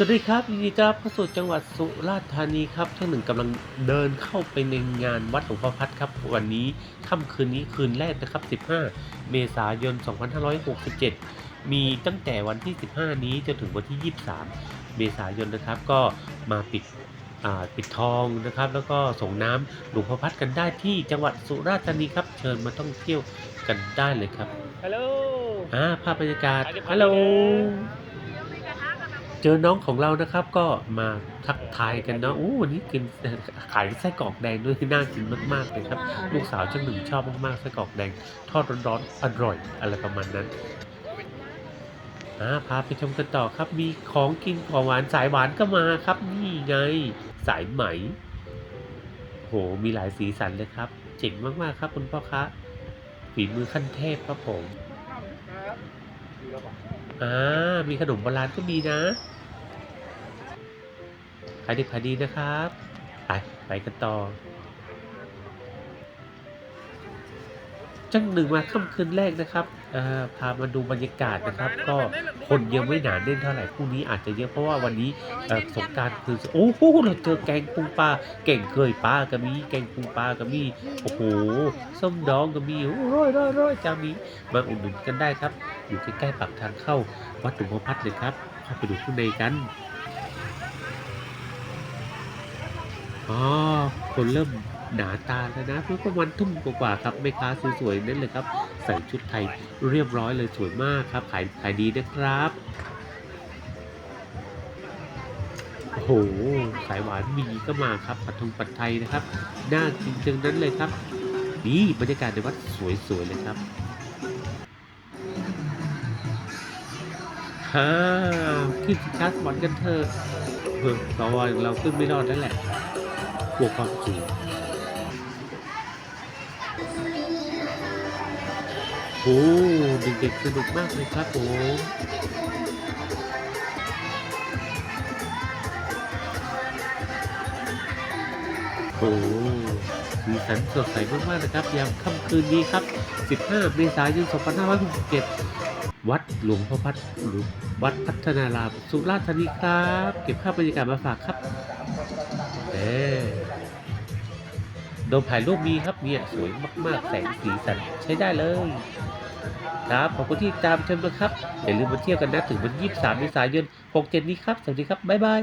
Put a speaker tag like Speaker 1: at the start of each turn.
Speaker 1: สวัสดีครับยินดีต้อนรับเข้าสู่จังหวัดสุราษฎร์ธานีครับท่านหนึ่งกำลังเดินเข้าไปในงานวัดหลวงพ่อพัดครับ วันนี้ค่ำคืนนี้คืนแรกนะครับ 15 เมษายน 2567 มีตั้งแต่วันที่ 15 นี้จนถึงวันที่ 23 เมษายนนะครับก็มาปิดอ่าปิดทองนะครับ แล้วก็ส่งน้ำหลวงพ่อพัดกันได้ที่จังหวัดสุราษฎร์ธานีครับ เชิญมาท่องเที่ยวกันได้เลยครับ
Speaker 2: ฮัลโหล
Speaker 1: อ่าภาพบรรยากาศ
Speaker 2: อันนี้
Speaker 1: ฮัลโหล
Speaker 2: ภาพบรรยาก
Speaker 1: เจอน้องของเรานะครับก็มาทักทายกันเนาะอู้วันนี้กินขายไส้กรอกแดงด้วยที่น่ากินมากๆเลยครับลูกสาวช่างหนึ่งชอบมากๆไส้กรอกแดง ทอดร้อนๆอร่อยอะไรประมาณนั้นอาพาไปชมกันต่อครับมีของกินของหวานสายหวานก็มาครับนี่ไงสายไหม โหมีหลายสีสันเลยครับ เจ๋งมากๆครับคุณพ่อคะฝีมือขั้นเทพครับผม อ่า มีขนมโบราณก็มีนะขายดีขายดีนะครับ ไป ไปกันต่อ จังหนึ่งมาค่ำคืนแรกนะครับพามาดูบรรยากาศนะครับ ก็คนยังไม่หนาแน่นเท่าไหร่พรุ่งนี้อาจจะเยอะเพราะว่าวันนี้สงกรารคือโอ้โหเราเจอแกงปูปลาเก่งเคยปลาก็มีแกงปูปลาก็มีโอ้โหส้มดองก็มีโอ้ร้อยร้อยร้อยจานี้มาอุดหนุนกันได้ครับ อยู่ใกล้ๆปากทางเข้าวัดหลวงพ่อพัดเลยครับเข้าไปดูข้างในกันอ๋อคนเริ่ม หนาตาแล้วนะเพื่อประมาณทุ่มกว่าครับแม่ค้าสวยๆนั่นเลยครับ ใส่ชุดไทยเรียบร้อยเลยสวยมากครับ ขายขายดีนะครับโอ้โหสายหวานมีก็มาครับปัดทงปัดไทยนะครับน่ากินจังนั้นเลยครับ นี่บรรยากาศในวัดสวยๆเลยครับฮ่าขึ้นสิคัสบอลกันเถอะเฮ้ยเราเราขึ้นไม่รอดนั่นแหละกลัวความสูง อ้ เด็กๆสนุกมากเลยครับผมโอ้สีสันสดใสมากๆนะครับ ยามค่ำคืนนี้ครับ 15 เมษายน 2567 วัดหลวงพ่อพัดหรือวัดพัฒนารามสุราษฎร์ธานีครับ เก็บภาพบรรยากาศมาฝากครับเอ โดมถ่ายรูปมีครับเนี่ยสวยมากๆ แสงสีสันใช้ได้เลย ครับขอบคุณที่ตามชมนะครับ อย่าลืมมาเที่ยวกันนะ ถึงวัน23เมษายน 67 นี้ครับ สวัสดีครับ บ๊ายบาย